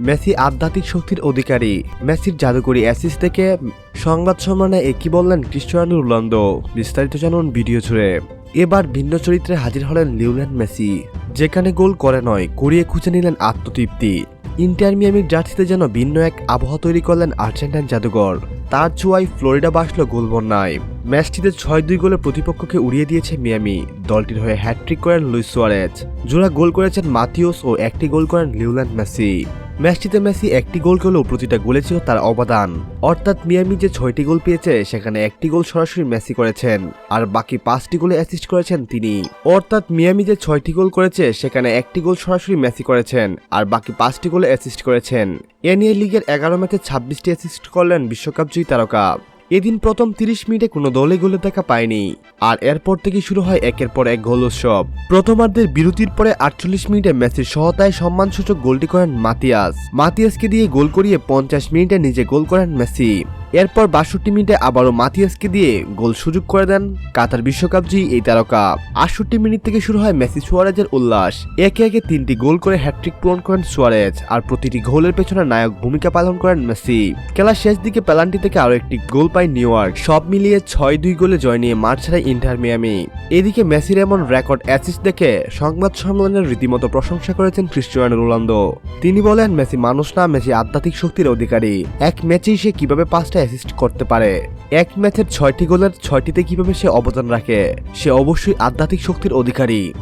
Messi আধ্যাত্মিক শক্তির অধিকারী। মেসির জাদুকরি অ্যাসিস থেকে সংবাদ সম্মেলনে একই বললেন ক্রিস্টিয়ানো রোনালদো? বিস্তারিত জানুন ভিডিও জুড়ে। এবার ভিন্ন চরিত্রে হাজির হলেন লিওনেল মেসি। যেখানে গোল করে নয় করিয়ে খুঁজে নিলেন আত্মতৃপ্তি। ইন্টার মিয়ামির জার্সিতে যেন ভিন্ন এক আবহাওয়া তৈরি করলেন আর্জেন্টাইন জাদুঘর তার ছোঁয়ায় ফ্লোরিডা বাসল গোল বন্যায় ম্যাচটিতে ছয় দুই গোলে প্রতিপক্ষকে উড়িয়ে দিয়েছে মিয়ামি। দলটির হয়ে হ্যাট্রিক করেন লুইস সুয়ারেজ। জোড়া গোল করেছেন মাথিওস ও একটি গোল করেন লিওল্যান্ড মেসি। ম্যাচটিতে মেসি একটি গোল করলেও প্রতিটা গোলে ছিল তার অবদান। অর্থাৎ মিয়ামি যে ছয়টি গোল পেয়েছে, সেখানে একটি গোল সরাসরি মেসি করেছেন, আর বাকি পাঁচটি গোলে অ্যাসিস্ট করেছেন তিনি। অর্থাৎ মিয়ামি যে ছয়টি গোল করেছে, সেখানে একটি গোল সরাসরি মেসি করেছেন, আর বাকি পাঁচটি গোলে অ্যাসিস্ট করেছেন। এ নিয়ে লিগের এগারো ম্যাচে ছাব্বিশটি অ্যাসিস্ট করলেন বিশ্বকাপ জয়ী তারকা। এদিন প্রথম তিরিশ মিনিটে কোনো দলে গোলে দেখা পায়নি। আর এরপর থেকে শুরু হয় একের পর এক গোল উৎসব। প্রথমার্ধের বিরতির পরে আটচল্লিশ মিনিটে মেসির সহতায় সম্মানসূচক গোলটি করেন মাতিয়াস। মাতিয়াসকে দিয়ে গোল করিয়ে পঞ্চাশ মিনিটে নিজে গোল করেন মেসি। এরপর বাষট্টি মিনিটে আবারও মাতিয়াসকে দিয়ে গোল সুযোগ করে দেন কাতার বিশ্বকাপ জয়ী এই তারকা। আটষট্টি মিনিট থেকে শুরু হয় মেসি সুয়ারেজের উল্লাস। একে একে তিনটি গোল করে হ্যাট্রিক পূরণ করেন সুয়ারেজ আর প্রতিটি গোলের পেছনে নায়ক ভূমিকা পালন করেন মেসি। খেলার শেষ দিকে পেনাল্টি থেকে আরও একটি গোল পায় নিউ ইয়র্ক। সব মিলিয়ে ছয় দুই গোলে জয় নিয়ে মাঠ ছাড়ায় ইন্টার মিয়ামি। এদিকে মেসির এমন রেকর্ড অ্যাসিস্ট দেখে সংবাদ সম্মেলনের রীতিমতো প্রশংসা করেছেন ক্রিস্টিয়ানো রোনালদো। তিনি বলেন, মেসি মানুষ না, মেসি আধ্যাত্মিক শক্তির অধিকারী। এক ম্যাচেই সে কীভাবে পাঁচটা অ্যাসিস্ট করতে পারে। এক ম্যাচের ছয়টি গোলের ছয়টিতে কীভাবে সে অবদান রাখে, সে অবশ্যই আধ্যাত্মিক শক্তির অধিকারী।